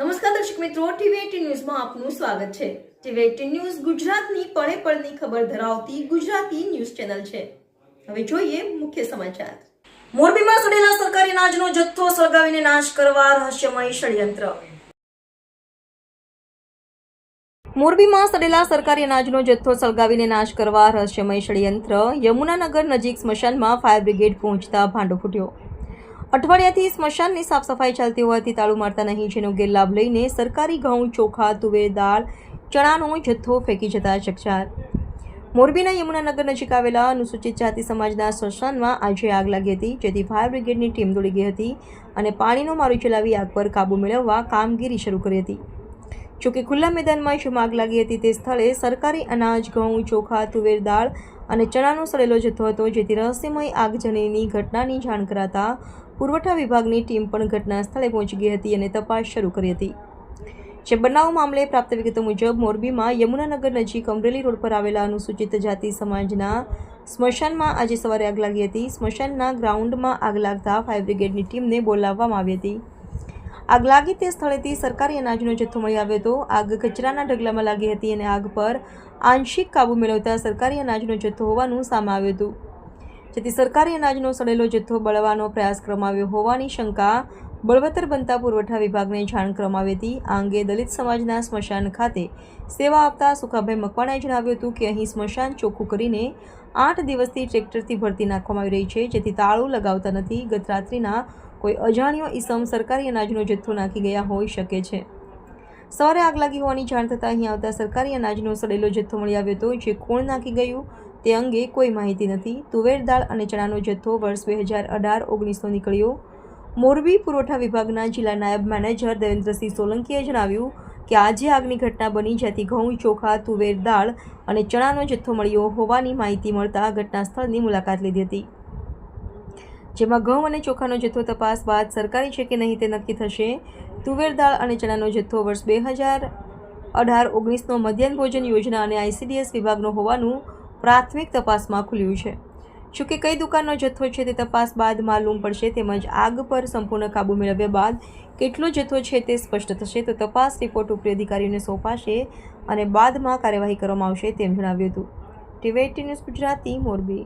નમસ્કાર દર્શક મિત્રો, ટીવી ન્યૂઝમાં આપનું સ્વાગત છે. ટીવી ન્યૂઝ ગુજરાતની પળે પળની ખબર ધરાવતી ગુજરાતી ન્યૂઝ ચેનલ છે. હવે જોઈએ મુખ્ય સમાચાર. મોરબીમાં સડેલા સરકારી અનાજનો જથ્થો સળગાવીને નાશ કરવા રહસ્યમય ષડયંત્ર. મોરબીમાં સડેલા સરકારી અનાજનો જથ્થો સળગાવીને નાશ કરવા રહસ્યમય ષડયંત્ર. યમુનાનગર નજીક સ્મશાનમાં ફાયર બ્રિગેડ પહોંચતા ભાંડો ફૂટ્યો. અઠવાડિયાથી સ્મશાનની સાફ સફાઈ ચાલતી હોવાથી તાળું મારતા નહીં, જેનો ગેરલાભ લઈને સરકારી ઘઉં, ચોખા, તુવેર, દાળ, ચણાનો જથ્થો ફેંકી જતા ચકચાર. મોરબીના યમુનાનગર નજીક આવેલા અનુસૂચિત જાતિ સમાજના સ્મશાનમાં આજે આગ લાગી હતી, જેથી ફાયર બ્રિગેડની ટીમ દોડી ગઈ હતી અને પાણીનો મારો ચલાવી આગ પર કાબૂ મેળવવા કામગીરી શરૂ કરી હતી. જોકે ખુલ્લા મેદાનમાં જેમાં આગ લાગી હતી તે સ્થળે સરકારી અનાજ, ઘઉં, ચોખા, તુવેર, દાળ અને ચણાનો સડેલો જથ્થો હતો, જેથી રહસ્યમય આગજનીની ઘટનાની જાણ કરાતા પુરવઠા વિભાગની ટીમ પણ ઘટના સ્થળે પહોંચી ગઈ હતી અને તપાસ શરૂ કરી હતી. જે બનાવ મામલે પ્રાપ્ત વિગતો મુજબ, મોરબીમાં યમુનાનગર નજીક અમરેલી રોડ પર આવેલા અનુસૂચિત જાતિ સમાજના સ્મશાનમાં આજે સવારે આગ લાગી હતી. સ્મશાનના ગ્રાઉન્ડમાં આગ લાગતા ફાયર બ્રિગેડની ટીમને બોલાવવામાં આવી હતી. આગ લાગી તે સ્થળેથી સરકારી અનાજનો જથ્થો મળી આવ્યો હતો. આગ કચરાના ઢગલામાં લાગી હતી અને આગ પર આંશિક કાબુ મેળવતા સરકારી અનાજનો જથ્થો હોવાનું સામે આવ્યું હતું. જેથી સરકારી અનાજનો સડેલો જથ્થો બળવાનો પ્રયાસ કરવામાં આવ્યો હોવાની શંકા બળવત્તર બનતા પુરવઠા વિભાગને જાણ કરવામાં આવી હતી. આ અંગે દલિત સમાજના સ્મશાન ખાતે સેવા આપતા સુખાભાઈ મકવાણાએ જણાવ્યું હતું કે અહીં સ્મશાન ચોખ્ખું કરીને આઠ દિવસથી ટ્રેક્ટરથી ભરતી નાખવામાં આવી રહી છે, જેથી તાળું લગાવતા નથી. ગત રાત્રિના કોઈ અજાણ્યો ઈસમ સરકારી અનાજનો જથ્થો નાખી ગયા હોઈ શકે છે. સવારે આગ લાગી હોવાની જાણ થતાં અહીં આવતા સરકારી અનાજનો સડેલો જથ્થો મળી આવ્યો હતો, જે કોણ નાખી ગયું? તે અંગે કોઈ માહિતી નથી. તુવેર દાળ અને ચણાનો જથ્થો વર્ષ બે હજાર અઢાર ઓગણીસનો નીકળ્યો. મોરબી પુરવઠા વિભાગના જિલ્લા નાયબ મેનેજર દેવેન્દ્રસિંહ સોલંકીએ જણાવ્યું કે આજે આગની ઘટના બની જેથી ઘઉં, ચોખા, તુવેર દાળ અને ચણાનો જથ્થો મળ્યો હોવાની માહિતી મળતા ઘટના સ્થળની મુલાકાત લીધી હતી. જેમાં ઘઉં અને ચોખાનો જથ્થો તપાસ બાદ સરકારી છે કે નહીં તે નક્કી થશે. તુવેર દાળ અને ચણાનો જથ્થો વર્ષ બે હજાર અઢાર ઓગણીસનો મધ્યાહન ભોજન યોજના અને આઈસીડીએસ વિભાગનો હોવાનું પ્રાથમિક તપાસમાં ખુલ્યું છે. જોકે કઈ દુકાનનો જથ્થો છે તે તપાસ બાદ માલુમ પડશે તેમજ આગ પર સંપૂર્ણ કાબૂ મેળવ્યા બાદ કેટલો જથ્થો છે તે સ્પષ્ટ થશે તો તપાસ રિપોર્ટ ઉપરી અધિકારીઓને સોંપાશે અને બાદમાં કાર્યવાહી કરવામાં આવશે તેમ જણાવ્યું હતું. TV eighteen news Gujarati Morbi.